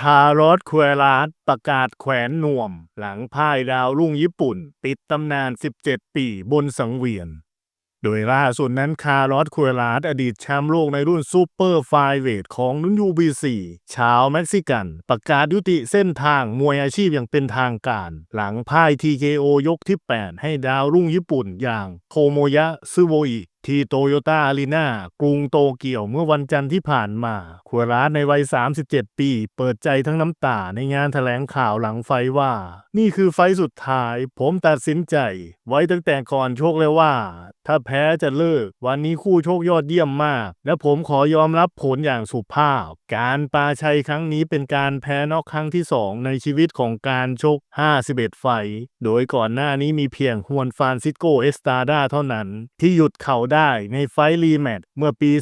คารอสควรัสประกาศแขวนนวม หลังพ่ายดาวรุ่งญี่ปุ่น ติดตำนาน 17 ปีบนสังเวียน โดยล่าสุดนั้นคาร์ลอสควรัสอดีตแชมป์โลกในรุ่นซูเปอร์ไฟเวทของนุ่น UBC ชาวเม็กซิกัน ประกาศยุติเส้นทางมวยอาชีพอย่างเป็นทางการ หลังพ่าย TKO ยกที่ 8 ให้ดาวรุ่งญี่ปุ่นอย่างโทโมยะซึโวอิ ที่โตโยต้าอารีนากรุงโตเกียวเมื่อวันจันทร์ที่ผ่านมาควรัสในวัย 37 ปี เปิดใจทั้งน้ำตาในงานแถลงข่าวหลังไฟว่า นี่คือไฟสุดท้าย ผมตัดสินใจ ไว้ตั้งแต่ก่อนโชคเลยว่า ถ้าแพ้จะเลิก วันนี้คู่โชคยอดเยี่ยมมาก และผมขอยอมรับผลอย่างสุภาพ การปาชัยครั้งนี้เป็นการแพ้นอกครั้งที่ 2 ในชีวิตของการชก 51 ไฟ โดยก่อนหน้านี้มีเพียงฮวนฟานซิโกเอสตาดาเท่านั้น ที่หยุดเข่าได้ในไฟรีแมตช์เมื่อปี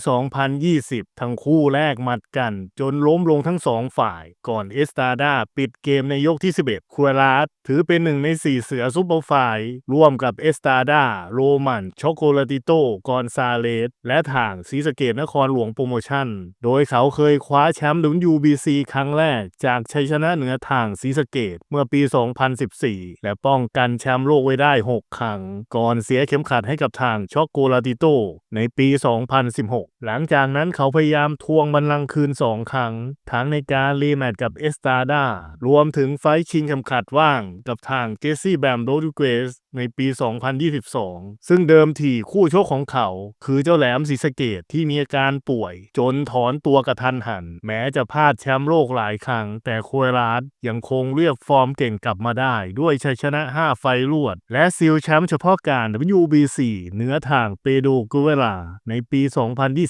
2020 ทั้งคู่แลกหมัดกัน จนล้มลงทั้งสองฝ่าย ก่อนเอสตาดาปิดเกมในยกที่ 11ควรัสถือเป็นหนึ่งใน4เสือซุปเปอร์ไฟท์ร่วมกับเอสตาดาโรมันช็โกลาติโต กอนซาเลส และทางศรีสเกดนครหลวงโปรโมชั่น โดยเขาเคยคว้าแชมป์ WBC ครั้งแรก จากชัยชนะเหนือทางศรีสเกดเมื่อปี 2014 และป้องกันแชมป์โลกไว้ได้ 6 ครั้ง ก่อนเสียเข็มขัดให้กับทางช็อกโกลาติโต ในปี 2016 หลังจากนั้นเขาพยายามทวงบัลลังก์คืน 2 ครั้ง ทั้งในการรีแมตช์กับเอสตาดารวมถึงไฟท์ชิงเข็มขัดว่าง กับทางเจสซี่แบมโรดูเกสในปี 2022 ซึ่งเดิมทีคู่ชคของเขา คือเจ้าแหลมศรีสะเกดที่มีอาการป่วย จนถอนตัวกระทันหัน แม้จะพลาดแชมป์โลกหลายครั้ง แต่โคยรัสยังคงเรียกฟอร์มเก่งกลับมาได้ ด้วยชัยชนะ 5 ไฟล์รวด และซีลแชมป์เฉพาะการ WBC เนื้อทางเปโดกุเวลา ในปี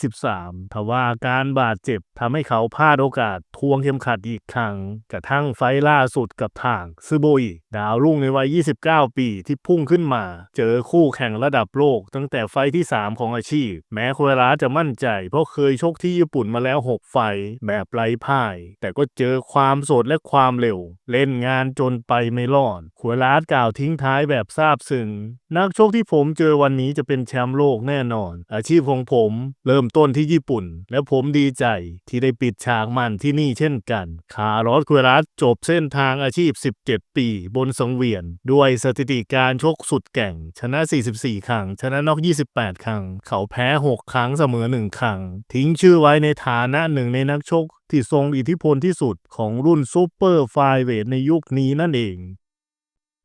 2023 ทว่าการบาดเจ็บทำให้เขาพลาดโอกาสทวงเข็มขัดอีกครั้ง กระทั่งไฟล์ล่าสุดกับทางซึโบอิดาวรุ่งในวัย 29 ปีที่พุ่งขึ้นมา เจอคู่แข่งระดับโลกตั้งแต่ไฟที่ 3 ของอาชีพ แม้โคเวลาจะมั่นใจ เพราะเคยชกที่ญี่ปุ่นมาแล้ว 6 ไฟแบบไร้พ่าย แต่ก็เจอความสดและความเร็ว เล่นงานจนไปไม่รอดโคเวลากล่าวทิ้งท้ายแบบซาบซึ้งนักชกที่ผมเจอวันนี้จะเป็นแชมป์โลกแน่นอน อาชีพของผมเริ่มต้นที่ญี่ปุ่น และผมดีใจที่ได้ปิดฉากมันที่นี่เช่นกัน คาร์ลอสควรัสจบเส้นทางอาชีพ 17 ปี บนสังเวียน ด้วยสถิติการชกสุดแก่งชนะ 44 ครั้งชนะนอก 28 ครั้ง เขาแพ้ 6 ครั้งเสมอ 1 ครั้ง ทิ้งชื่อไว้ในฐานะหนึ่งในนักชก ที่ทรงอิทธิพลที่สุดของรุ่นซูเปอร์ไฟเวทในยุคนี้นั่นเอง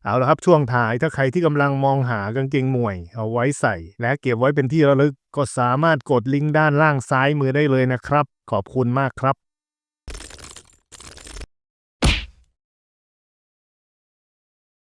เอาละครับช่วงท้ายถ้าใครที่กำลังมองหากางเกงมวย เอาไว้ใส่ และเก็บไว้เป็นที่ระลึกก็สามารถกดลิงก์ด้านล่างซ้ายมือได้เลยนะครับ ขอบคุณมากครับ